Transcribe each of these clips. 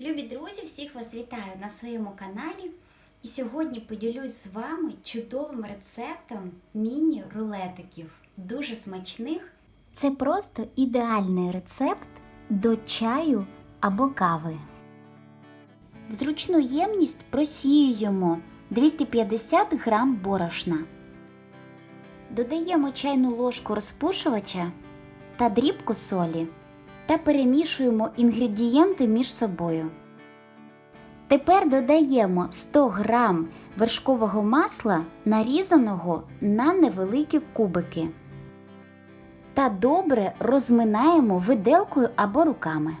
Любі друзі, всіх вас вітаю на своєму каналі. І сьогодні поділюсь з вами чудовим рецептом міні-рулетиків, дуже смачних. Це просто ідеальний рецепт до чаю або кави. В зручну ємність просіюємо 250 г борошна. Додаємо чайну ложку розпушувача та дрібку солі та перемішуємо інгредієнти між собою. Тепер додаємо 100 г вершкового масла, нарізаного на невеликі кубики. Та добре розминаємо виделкою або руками.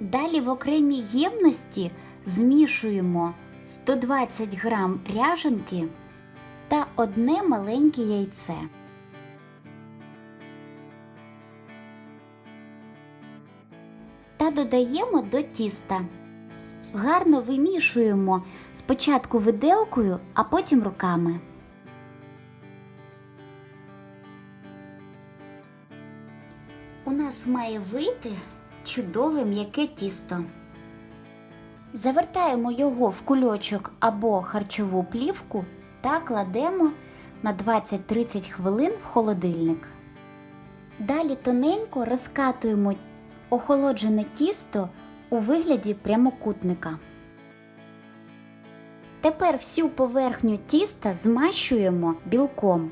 Далі в окремій ємності змішуємо 120 г ряженки та одне маленьке яйце. Та додаємо до тіста. Гарно вимішуємо спочатку виделкою, а потім руками. У нас має вийти чудове м'яке тісто. Завертаємо його в кульочок або харчову плівку та кладемо на 20-30 хвилин в холодильник. Далі тоненько розкатуємо охолоджене тісто у вигляді прямокутника. Тепер всю поверхню тіста змащуємо білком.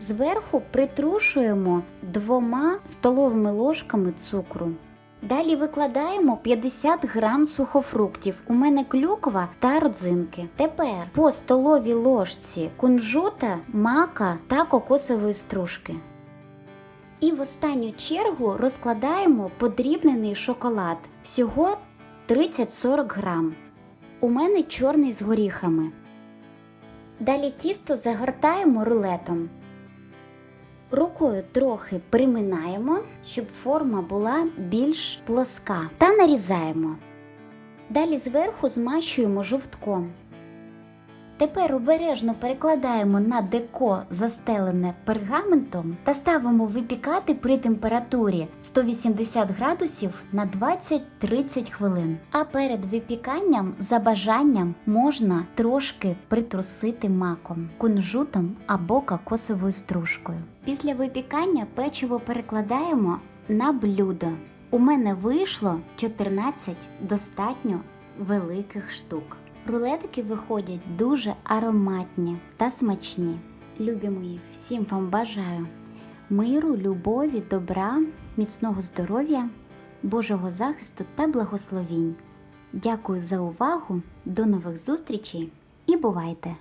Зверху притрушуємо двома столовими ложками цукру. Далі викладаємо 50 грам сухофруктів. У мене клюква та родзинки. Тепер по столовій ложці кунжута, мака та кокосової стружки. І в останню чергу розкладаємо подрібнений шоколад. Всього 30-40 грам. У мене чорний з горіхами. Далі тісто загортаємо рулетом. Рукою трохи приминаємо, щоб форма була більш плоска, та нарізаємо. Далі зверху змащуємо жовтком. Тепер обережно перекладаємо на деко, застелене пергаментом, та ставимо випікати при температурі 180 градусів на 20-30 хвилин. А перед випіканням за бажанням можна трошки притрусити маком, кунжутом або кокосовою стружкою. Після випікання печиво перекладаємо на блюдо. У мене вийшло 14 достатньо великих штук. Рулетики виходять дуже ароматні та смачні. Любі мої, всім вам бажаю миру, любові, добра, міцного здоров'я, Божого захисту та благословінь. Дякую за увагу, до нових зустрічей і бувайте!